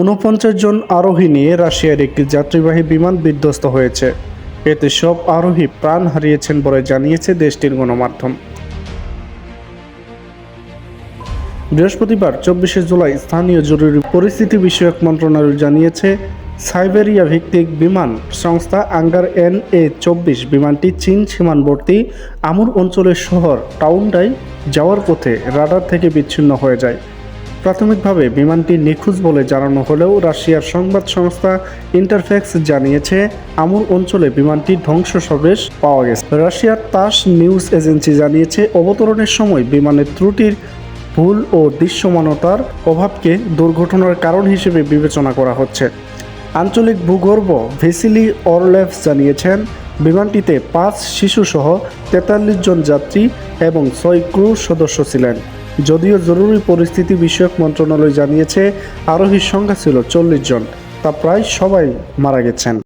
ঊনপঞ্চাশ জন আরোহী নিয়ে রাশিয়ার একটি যাত্রীবাহী বিমান বিধ্বস্ত হয়েছে। এতে সব আরোহী প্রাণ হারিয়েছেন বলে জানিয়েছে দেশটির গণমাধ্যম। বৃহস্পতিবার চব্বিশে জুলাই স্থানীয় জরুরি পরিস্থিতি বিষয়ক মন্ত্রণালয় জানিয়েছে, সাইবেরিয়া ভিত্তিক বিমান সংস্থা আঙ্গার এন এ চব্বিশ বিমানটি চীন সীমান্তবর্তী আমুর অঞ্চলের শহর টাউনডাই যাওয়ার পথে রাডার থেকে বিচ্ছিন্ন হয়ে যায়। প্রাথমিকভাবে বিমানটি নিখোঁজ বলে জানানো হলেও রাশিয়ার সংবাদ সংস্থা ইন্টারফ্যাক্স জানিয়েছে আমুর অঞ্চলে বিমানটি ধ্বংসসবেশ পাওয়া গেছে। রাশিয়ার তাস নিউজ এজেন্সি জানিয়েছে, অবতরণের সময় বিমানের ত্রুটির ভুল ও দৃশ্যমানতার অভাবকে দুর্ঘটনার কারণ হিসেবে বিবেচনা করা হচ্ছে। আঞ্চলিক ভূগর্ভ ভেসিলি অরলেভস জানিয়েছেন, বিমানটিতে পাঁচ শিশুসহ তেতাল্লিশ জন যাত্রী এবং ছয় ক্রু সদস্য ছিলেন। যদিও জরুরি পরিস্থিতি বিষয়ক মন্ত্রণালয় জানিয়েছে, আরোহীর সংখ্যা ছিল চল্লিশ জন, তা প্রায় সবাই মারা গেছেন।